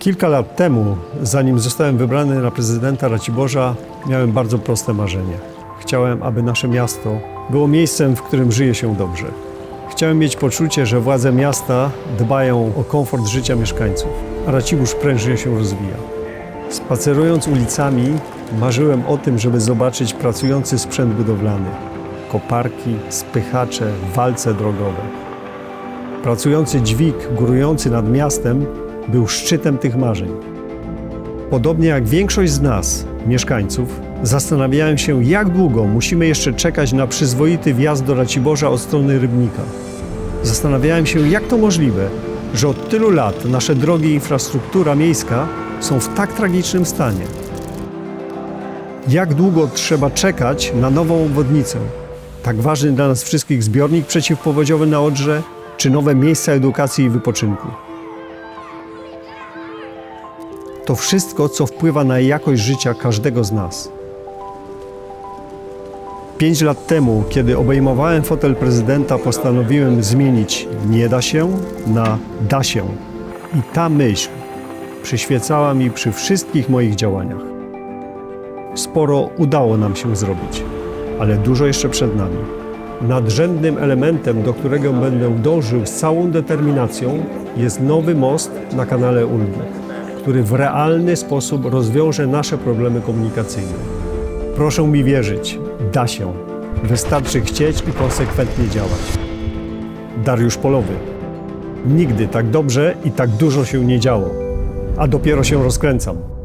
Kilka lat temu, zanim zostałem wybrany na prezydenta Raciborza, miałem bardzo proste marzenie. Chciałem, aby nasze miasto było miejscem, w którym żyje się dobrze. Chciałem mieć poczucie, że władze miasta dbają o komfort życia mieszkańców, a Racibórz prężnie się rozwija. Spacerując ulicami, marzyłem o tym, żeby zobaczyć pracujący sprzęt budowlany, koparki, spychacze, walce drogowe. Pracujący dźwig górujący nad miastem był szczytem tych marzeń. Podobnie jak większość z nas, mieszkańców, zastanawiałem się, jak długo musimy jeszcze czekać na przyzwoity wjazd do Raciborza od strony Rybnika. Zastanawiałem się, jak to możliwe, że od tylu lat nasze drogi i infrastruktura miejska są w tak tragicznym stanie. Jak długo trzeba czekać na nową obwodnicę? Tak ważny dla nas wszystkich zbiornik przeciwpowodziowy na Odrze, czy nowe miejsca edukacji i wypoczynku? To wszystko, co wpływa na jakość życia każdego z nas. Pięć lat temu, kiedy obejmowałem fotel prezydenta, postanowiłem zmienić nie da się na da się. I ta myśl przyświecała mi przy wszystkich moich działaniach. Sporo udało nam się zrobić, ale dużo jeszcze przed nami. Nadrzędnym elementem, do którego będę dążył z całą determinacją, jest nowy most na kanale Ulgi, który w realny sposób rozwiąże nasze problemy komunikacyjne. Proszę mi wierzyć, da się. Wystarczy chcieć i konsekwentnie działać. Dariusz Polowy. Nigdy tak dobrze i tak dużo się nie działo, a dopiero się rozkręcam.